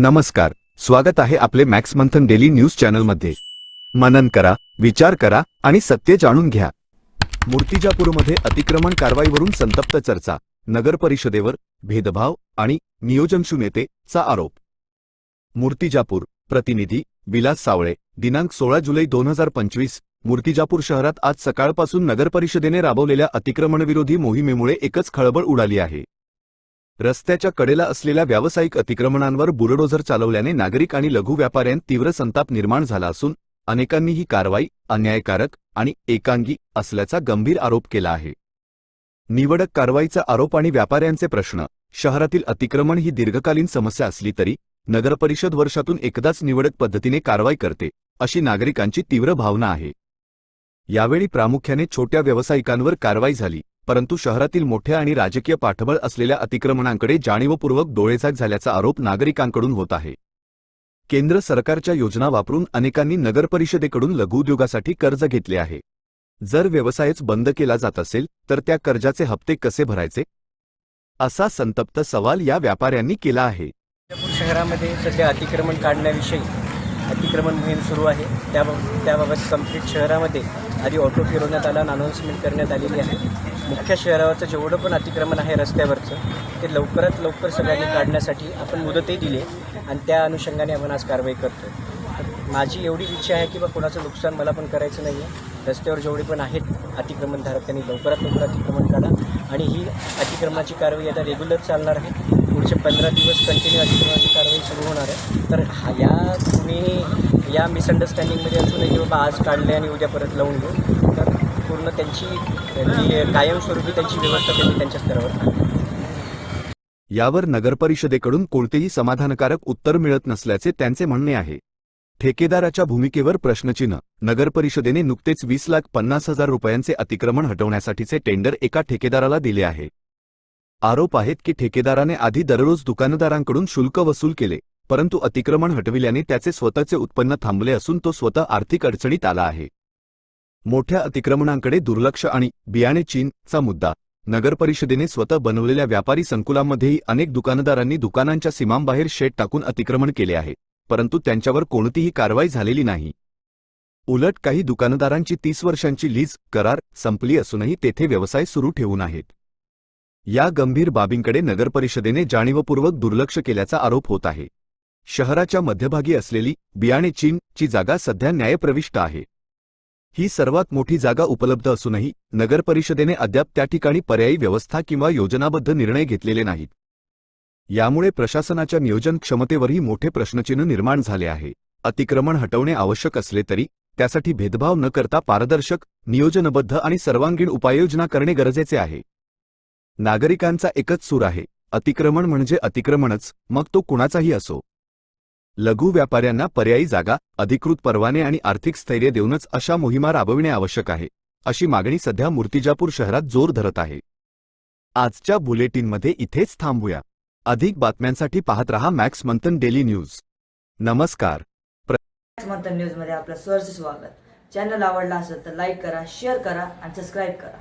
नमस्कार स्वागत आहे आपले मॅक्स मंथन डेली न्यूज चॅनलमध्ये. मनन करा विचार करा आणि सत्य जाणून घ्या. मूर्तिजापूरमध्ये अतिक्रमण कारवाईवरून संतप्त चर्चा नगर परिषदेवर भेदभाव आणि नियोजनशु नेतेचा आरोप. मूर्तिजापूर प्रतिनिधी विलास सावळे दिनांक सोळा जुलै दोन हजार पंचवीस मूर्तिजापूर शहरात आज सकाळपासून नगरपरिषदेने राबवलेल्या अतिक्रमणविरोधी मोहिमेमुळे एकच खळबळ उडाली आहे. रस्त्याच्या कडेला असलेल्या व्यावसायिक अतिक्रमणांवर बुलडोझर चालवल्याने नागरिक आणि लघु व्यापाऱ्यांत तीव्र संताप निर्माण झाला असून अनेकांनी ही कारवाई अन्यायकारक आणि एकांगी असल्याचा गंभीर आरोप केला आहे. निवडक कारवाईचा आरोप आणि व्यापाऱ्यांचे प्रश्न शहरातील अतिक्रमण ही दीर्घकालीन समस्या असली तरी नगरपरिषद वर्षातून एकदाच निवडक पद्धतीने कारवाई करते अशी नागरिकांची तीव्र भावना आहे. यावेळी प्रामुख्याने छोट्या व्यावसायिकांवर कारवाई झाली. परंतु शहरातील मोठ्या आणि राजकीय पाठबळ असलेल्या अतिक्रमणांकडे जाणीवपूर्वक डोळेझाक झाल्याचा आरोप नागरिकांकडून होत आहे. केंद्र सरकारच्या योजना वापरून अनेकांनी नगरपरिषदेकडून लघुउद्योगासाठी कर्ज घेतले आहे. जर व्यवसायच बंद केला जात असेल तर त्या कर्जाचे हप्ते कसे भरायचे? असा संतप्त सवाल या व्यापाऱ्यांनी केला आहे. शहरामध्ये सध्या अतिक्रमण काढण्याविषयी अतिक्रमण मोहीम सुरू आहे. त्याबाबत त्याबाबत कंप्लीट शहरामध्ये आधी ऑटो फिरवण्यात आला अनाऊन्समेंट करण्यात आलेली आहे. मुख्य शहरावरचं जेवढं पण अतिक्रमण आहे रस्त्यावरचं ते लवकरात लवकर सगळ्यांनी काढण्यासाठी आपण मुदतही दिली आहे आणि त्या अनुषंगाने आपण आज कारवाई करतो माझी एवढी इच्छा आहे की बा कोणाचं नुकसान मला पण करायचं नाही आहे रस्त्यावर जेवढे पण आहेत अतिक्रमणधारक त्यांनी लवकरात लवकर अतिक्रमण काढा आणि ही अतिक्रमणाची कारवाई आता रेग्युलर चालणार आहे. पुढचे पंधरा दिवस कंटिन्यू अतिक्रमणाची कारवाई सुरू होणार आहे. तर हा या तुम्ही या मिसअंडरस्टँडिंगमध्ये असू नये की बाबा आज काढले आणि उद्या परत लावून घेऊ. पूर्ण त्यांची कायमस्वरूपी त्यांची व्यवस्था त्यांनी त्यांच्या स्तरावर यावर नगरपरिषदेकडून कोणतेही समाधानकारक उत्तर मिळत नसल्याचे त्यांचे म्हणणे आहे. ठेकेदाराच्या भूमिकेवर प्रश्नचिन्ह नगरपरिषदेने नुकतेच वीस लाख पन्नास हजार रुपयांचे अतिक्रमण हटवण्यासाठीचे टेंडर एका ठेकेदाराला दिले आहे. आरोप आहेत की ठेकेदाराने आधी दररोज दुकानदारांकडून शुल्क वसूल केले परंतु अतिक्रमण हटविल्याने त्याचे स्वतःचे उत्पन्न थांबले असून तो स्वतः आर्थिक अडचणीत आला आहे. मोठ्या अतिक्रमणांकडे दुर्लक्ष आणि बियाणे चीनचा मुद्दा. नगरपरिषदेने स्वतः बनवलेल्या व्यापारी संकुलांमध्येही अनेक दुकानदारांनी दुकानांच्या सीमांबाहेर शेड टाकून अतिक्रमण केले आहे परंतु त्यांच्यावर कोणतीही कारवाई झालेली नाही. उलट काही दुकानदारांची तीस वर्षांची लीज करार संपली असूनही तेथे व्यवसाय सुरू ठेवून आहेत. या गंभीर बाबींकडे नगरपरिषदेने जाणीवपूर्वक दुर्लक्ष केल्याचा आरोप होत आहे. शहराच्या मध्यभागी असलेली बियाणे चीनची जागा सध्या न्यायप्रविष्ट आहे. ही सर्वात मोठी जागा उपलब्ध असूनही नगरपरिषदेने अद्याप त्या ठिकाणी पर्यायी व्यवस्था किंवा योजनाबद्ध निर्णय घेतलेले नाहीत. यामुळे प्रशासनाच्या नियोजन क्षमतेवरही मोठे प्रश्नचिन्ह निर्माण झाले आहे. अतिक्रमण हटवणे आवश्यक असले तरी त्यासाठी भेदभाव न करता पारदर्शक नियोजनबद्ध आणि सर्वांगीण उपाययोजना करणे गरजेचे आहे. नागरिकांचा एकच सूर आहे अतिक्रमण म्हणजे अतिक्रमणच मग तो कुणाचाही असो. लघु व्यापाऱ्यांना पर्यायी जागा अधिकृत परवाने आणि आर्थिक स्थैर्य देऊनच अशा मोहिमा राबविणे आवश्यक आहे अशी मागणी सध्या मूर्तिजापूर शहरात जोर धरत आहे. आजच्या बुलेटिनमध्ये इथेच थांबूया. अधिक बातम्यांसाठी पाहत रहा मॅक्स मंथन डेली न्यूज. नमस्कार. मंथन न्यूजमध्ये आपलं सहर्ष स्वागत. चॅनल आवडला असेल तर लाईक करा शेअर करा आणि सबस्क्राईब करा.